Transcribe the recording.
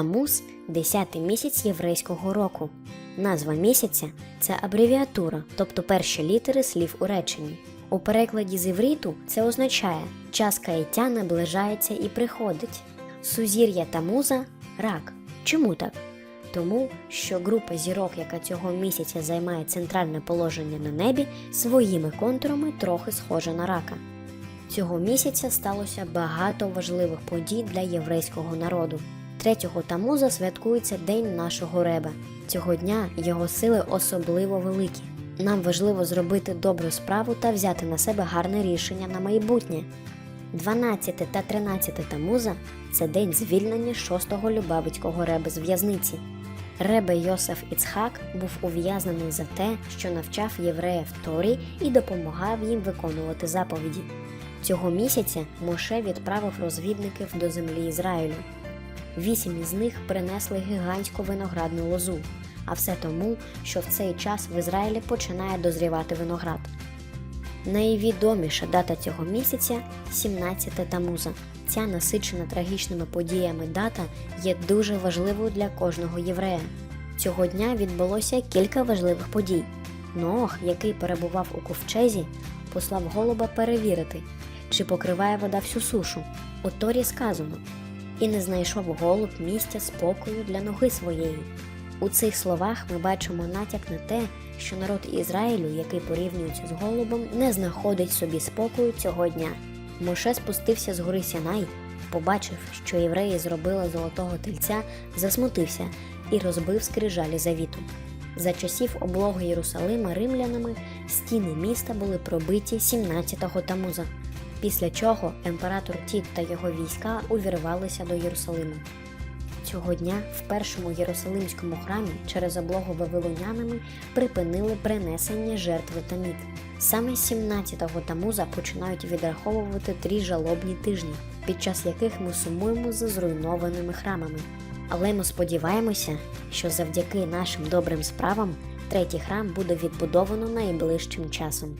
Тамуз 10-й місяць єврейського року. Назва місяця це абревіатура, тобто перші літери слів у реченні. У перекладі з івріту це означає час каяття наближається і приходить. Сузір'я Тамуза рак. Чому так? Тому що група зірок, яка цього місяця займає центральне положення на небі, своїми контурами трохи схожа на рака. Цього місяця сталося багато важливих подій для єврейського народу. 3 Тамуза святкується День нашого Реба. Цього дня його сили особливо великі. Нам важливо зробити добру справу та взяти на себе гарне рішення на майбутнє. 12 та 13 Тамуза це день звільнення 6-го Любавицького реби з в'язниці. Ребе Йосеф Іцхак був ув'язнений за те, що навчав євреїв Торі і допомагав їм виконувати заповіді. Цього місяця Моше відправив розвідників до землі Ізраїлю. Вісім із них принесли гігантську виноградну лозу, а все тому, що в цей час в Ізраїлі починає дозрівати виноград. Найвідоміша дата цього місяця 17 Тамуза. Ця насичена трагічними подіями дата є дуже важливою для кожного єврея. Цього дня відбулося кілька важливих подій. Ноах, який перебував у ковчезі, послав голуба перевірити, чи покриває вода всю сушу. У Торі сказано: і не знайшов голуб місця спокою для ноги своєї. У цих словах ми бачимо натяк на те, що народ Ізраїлю, який порівнюється з голубом, не знаходить собі спокою цього дня. Моше спустився з гори Сінай, побачив, що євреї зробили золотого тельця, засмутився і розбив скрижалі завіту. За часів облоги Єрусалима римлянами стіни міста були пробиті 17-го Тамуза, після чого імператор Тіт та його війська увірвалися до Єрусалиму. Цього дня в першому Єрусалимському храмі через облогу вавилонянами припинили принесення жертви Тамід. Саме з 17-го Тамуза починають відраховувати три жалобні тижні, під час яких ми сумуємо за зруйнованими храмами. Але ми сподіваємося, що завдяки нашим добрим справам третій храм буде відбудовано найближчим часом.